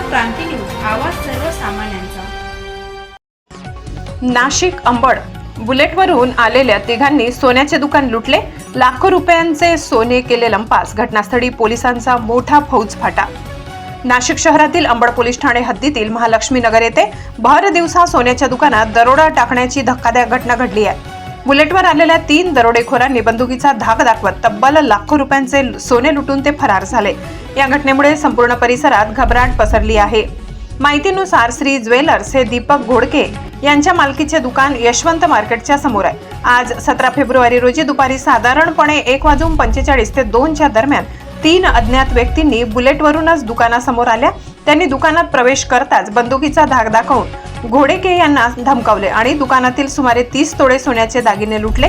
क्रांती news आवाज सर्वसामान्यांचा. नाशिक अंबड. बुलेटवरून आलेल्या तिघांनी सोन्याचे दुकान लुटले. लाखो रुपयांचे सोने केले लंपास. घटनास्थळी पोलिसांचा मोठा फौज फाटा. नाशिक शहरातील अंबड पोलीस ठाणे हद्दीतील महालक्ष्मी नगर येथे भर दिवसा सोन्याच्या दुकानात दरोडा टाकण्याची धक्कादायक घटना घडली आहे. बुलेटवर आलेल्या तीन दरोडेखोरांनी बंदुकीचा धाक दाखवत तब्बल लाखो रुपयांचे सोने लुटून ते फरार झाले. या घटनेमुळे संपूर्ण परिसरात घबराट पसरली आहे. माहितीनुसार श्री ज्वेलर्स हे दीपक घोडके यांच्या मालकीचे दुकान यशवंत मार्केटच्या समोर आहे. आज सतरा फेब्रुवारी रोजी दुपारी साधारणपणे एक वाजून पंचेचाळीस ते दोनच्या दरम्यान तीन अज्ञात व्यक्तींनी बुलेटवरूनच दुकानासमोर आल्या. त्यांनी दुकानात प्रवेश करताच बंदुकीचा धाक दाखवून घोडेके यांना धमकावले आणि दुकानातील सुमारे तीस तोडे सोन्याचे दागिने लुटले.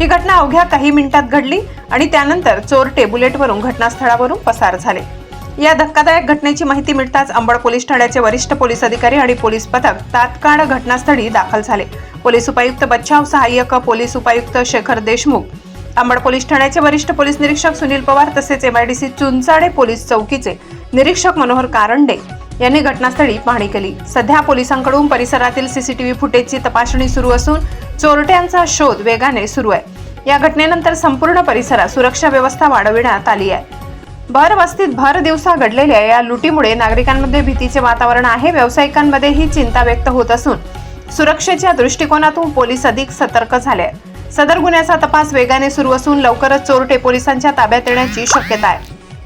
ही घटना अवघ्या काही मिनिटात घडली आणि त्यानंतर चोरटे बुलेटवरून घटनास्थळावरून पसार झाले. या धक्कादायक घटनेची माहिती मिळताच अंबड पोलीस ठाण्याचे वरिष्ठ पोलीस अधिकारी आणि पोलीस पथक तात्काळ घटनास्थळी दाखल झाले. पोलीस उपायुक्त बच्चाव सहाय्यक पोलीस उपायुक्त शेखर देशमुख अंबड पोलीस ठाण्याचे वरिष्ठ पोलीस निरीक्षक सुनील पवार तसेच एमआयडीसी चुंचाडे पोलीस चौकीचे निरीक्षक मनोहर कारंडे यांनी घटनास्थळी पाहणी केली. सध्या पोलिसांकडून परिसरातील सीसीटीव्ही फुटेजची तपासणी सुरू असून चोरट्यांचा शोध वेगाने सुरू आहे. या घटनेनंतर संपूर्ण परिसरात सुरक्षा व्यवस्था वाढविण्यात आली आहे. भर वस्तीत भर दिवसा घडलेल्या या लुटीमुळे नागरिकांमध्ये भीतीचे वातावरण आहे. व्यावसायिकांमध्येही चिंता व्यक्त होत असून सुरक्षेच्या दृष्टिकोनातून पोलीस अधिक सतर्क झाले सदर गुन्ह्याचा तपास वेगाने सुरू असून लवकरच चोरटे पोलिसांच्या ताब्यात येण्याची शक्यता आहे.